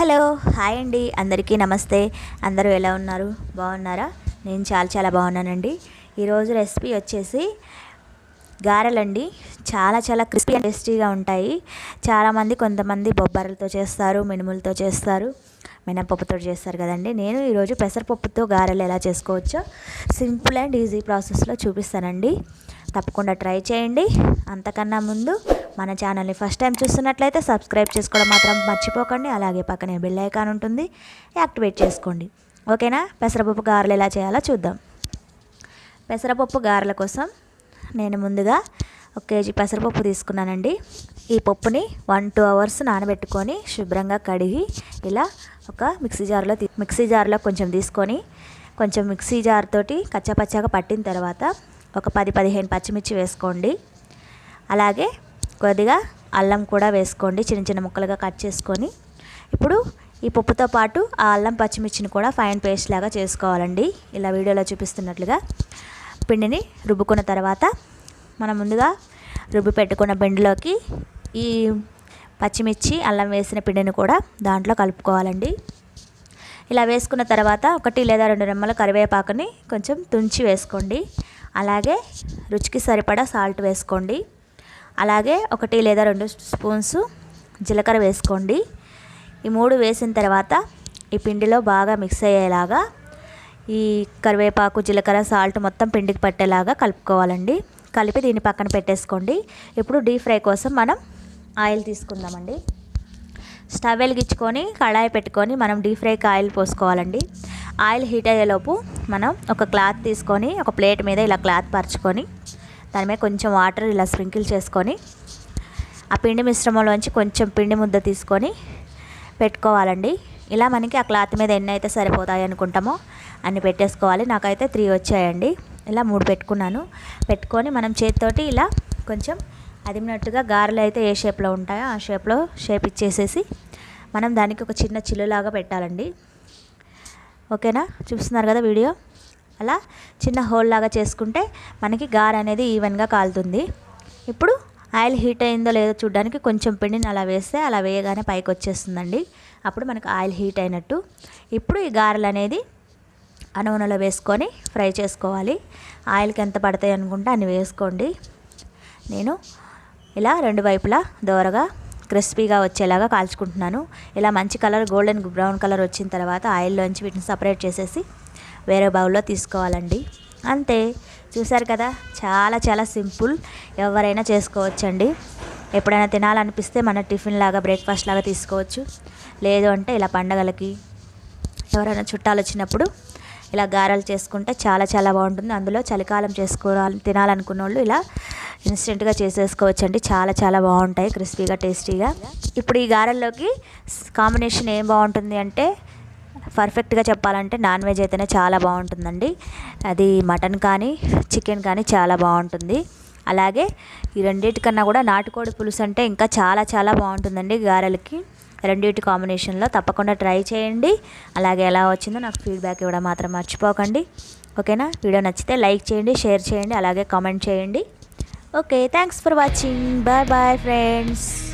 Hello hi అండి. అందరికీ నమస్తే. అందరూ ఎలా ఉన్నారు? బాగున్నారా? నేను చాలా చాలా బాగున్నానండి. ఈరోజు రెసిపీ వచ్చేసి గారెలండి. చాలా చాలా క్రిస్పీ అండ్ టేస్టీగా ఉంటాయి. చాలామంది కొంతమంది బొబ్బర్లతో చేస్తారు మినుములతో చేస్తారు మినపప్పుతో చేస్తారు కదండి. నేను ఈరోజు పెసరపప్పుతో గారెలు ఎలా చేసుకోవచ్చో సింపుల్ అండ్ ఈజీ ప్రాసెస్లో చూపిస్తానండి. తప్పకుండా ట్రై చేయండి. అంతకన్నా ముందు మన ఛానల్ని ఫస్ట్ టైం చూస్తున్నట్లయితే సబ్స్క్రైబ్ చేసుకోవడం మాత్రం మర్చిపోకండి. అలాగే పక్కనే బెల్ ఐకాన్ ఉంటుంది. యాక్టివేట్ చేసుకోండి. ఓకేనా? పెసరపప్పు గారెలు ఎలా చేయాలో చూద్దాం. పెసరపప్పు గారెల కోసం నేను ముందుగా ఒక కేజీ పెసరపప్పు తీసుకున్నానండి. ఈ పప్పుని వన్ టూ అవర్స్ నానబెట్టుకొని శుభ్రంగా కడిగి ఇలా ఒక మిక్సీ జార్లో మిక్సీ జార్లో కొంచెం తీసుకొని కొంచెం మిక్సీ జార్ తోటి కచ్చాపచ్చాగా పట్టిన తర్వాత ఒక పది పదిహేను పచ్చిమిర్చి వేసుకోండి. అలాగే కొద్దిగా అల్లం కూడా వేసుకోండి చిన్న చిన్న ముక్కలుగా కట్ చేసుకొని. ఇప్పుడు ఈ పప్పుతో పాటు ఆ అల్లం పచ్చిమిర్చిని కూడా ఫైన్ పేస్ట్ లాగా చేసుకోవాలండి. ఇలా వీడియోలో చూపిస్తున్నట్లుగా పిండిని రుబ్బుకున్న తర్వాత మనం ముందుగా రుబ్బి పెట్టుకున్న పిండిలోకి ఈ పచ్చిమిర్చి అల్లం వేసిన పిండిని కూడా దాంట్లో కలుపుకోవాలండి. ఇలా వేసుకున్న తర్వాత ఒకటి లేదా రెండు రెమ్మల కరివేపాకుని కొంచెం తుంచి వేసుకోండి. అలాగే రుచికి సరిపడా సాల్ట్ వేసుకోండి. అలాగే ఒకటి లేదా రెండు స్పూన్స్ జీలకర్ర వేసుకోండి. ఈ మూడు వేసిన తర్వాత ఈ పిండిలో బాగా మిక్స్ అయ్యేలాగా ఈ కరివేపాకు జీలకర్ర సాల్ట్ మొత్తం పిండికి పట్టేలాగా కలుపుకోవాలండి. కలిపి దీన్ని పక్కన పెట్టేసుకోండి. ఇప్పుడు డీప్ ఫ్రై కోసం మనం ఆయిల్ తీసుకుందామండి. స్టవ్ వెలిగించుకొని కళాయి పెట్టుకొని మనం డీప్ ఫ్రైకి ఆయిల్ పోసుకోవాలండి. ఆయిల్ హీట్ అయ్యేలోపు మనం ఒక క్లాత్ తీసుకొని ఒక ప్లేట్ మీద ఇలా క్లాత్ పరుచుకొని దాని మీద కొంచెం వాటర్ ఇలా స్ప్రింకిల్ చేసుకొని ఆ పిండి మిశ్రమంలోంచి కొంచెం పిండి ముద్ద తీసుకొని పెట్టుకోవాలండి. ఇలా మనకి ఆ క్లాత్ మీద ఎన్ని అయితే సరిపోతాయి అనుకుంటామో అన్ని పెట్టేసుకోవాలి. నాకైతే త్రీ వచ్చాయండి. ఇలా మూడు పెట్టుకున్నాను. పెట్టుకొని మనం చేతితోటి ఇలా కొంచెం అదిమినట్టుగా గారెలు అయితే ఏ షేప్లో ఉంటాయో ఆ షేప్లో షేప్ ఇచ్చేసేసి మనం దానికి ఒక చిన్న చిల్లులాగా పెట్టాలండి. ఓకేనా? చూస్తున్నారు కదా వీడియో? అలా చిన్న హోల్ లాగా చేసుకుంటే మనకి గారె అనేది ఈవెన్గా కాలుతుంది. ఇప్పుడు ఆయిల్ హీట్ అయిందో లేదో చూడడానికి కొంచెం పిండిని అలా వేస్తే అలా వేయగానే పైకి వచ్చేస్తుందండి. అప్పుడు మనకు ఆయిల్ హీట్ అయినట్టు. ఇప్పుడు ఈ గారెలు అనేది ఆ నూనెలో వేసుకొని ఫ్రై చేసుకోవాలి. ఆయిల్కి ఎంత పడతాయి అనుకుంటే అన్ని వేసుకోండి. నేను ఇలా రెండు వైపులా దోరగా క్రిస్పీగా వచ్చేలాగా కాల్చుకుంటున్నాను. ఇలా మంచి కలర్ గోల్డెన్ బ్రౌన్ కలర్ వచ్చిన తర్వాత ఆయిల్లోంచి వీటిని సపరేట్ చేసేసి వేరే బౌల్లో తీసుకోవాలండి. అంతే. చూసారు కదా? చాలా చాలా సింపుల్. ఎవరైనా చేసుకోవచ్చండి. ఎప్పుడైనా తినాలనిపిస్తే మన టిఫిన్ లాగా బ్రేక్ఫాస్ట్ లాగా తీసుకోవచ్చు. లేదు అంటే ఇలా పండగలకి ఎవరైనా చుట్టాలు వచ్చినప్పుడు ఇలా గారెలు చేసుకుంటే చాలా చాలా బాగుంటుంది. అందులో చలికాలం చేసుకోవాలి తినాలనుకున్న వాళ్ళు ఇలా ఇన్స్టెంట్గా చేసేసుకోవచ్చు అండి చాలా చాలా బాగుంటాయి. క్రిస్పీగా టేస్టీగా. ఇప్పుడు ఈ గారెల్లోకి కాంబినేషన్ ఏం బాగుంటుంది అంటే పర్ఫెక్ట్గా చెప్పాలంటే నాన్ వెజ్ అయితేనే చాలా బాగుంటుందండి. అది మటన్ కానీ చికెన్ కానీ చాలా బాగుంటుంది. అలాగే ఈ రెండింటికన్నా కూడా నాటుకోడి పులుసు అంటే ఇంకా చాలా చాలా బాగుంటుందండి గారెలకి. రెండింటి కాంబినేషన్లో తప్పకుండా ట్రై చేయండి. అలాగే ఎలా వచ్చిందో నాకు ఫీడ్బ్యాక్ ఇవ్వడం మాత్రం మర్చిపోకండి. ఓకేనా? వీడియో నచ్చితే లైక్ చేయండి షేర్ చేయండి అలాగే కామెంట్ చేయండి. Okay, thanks for watching. Bye-bye friends.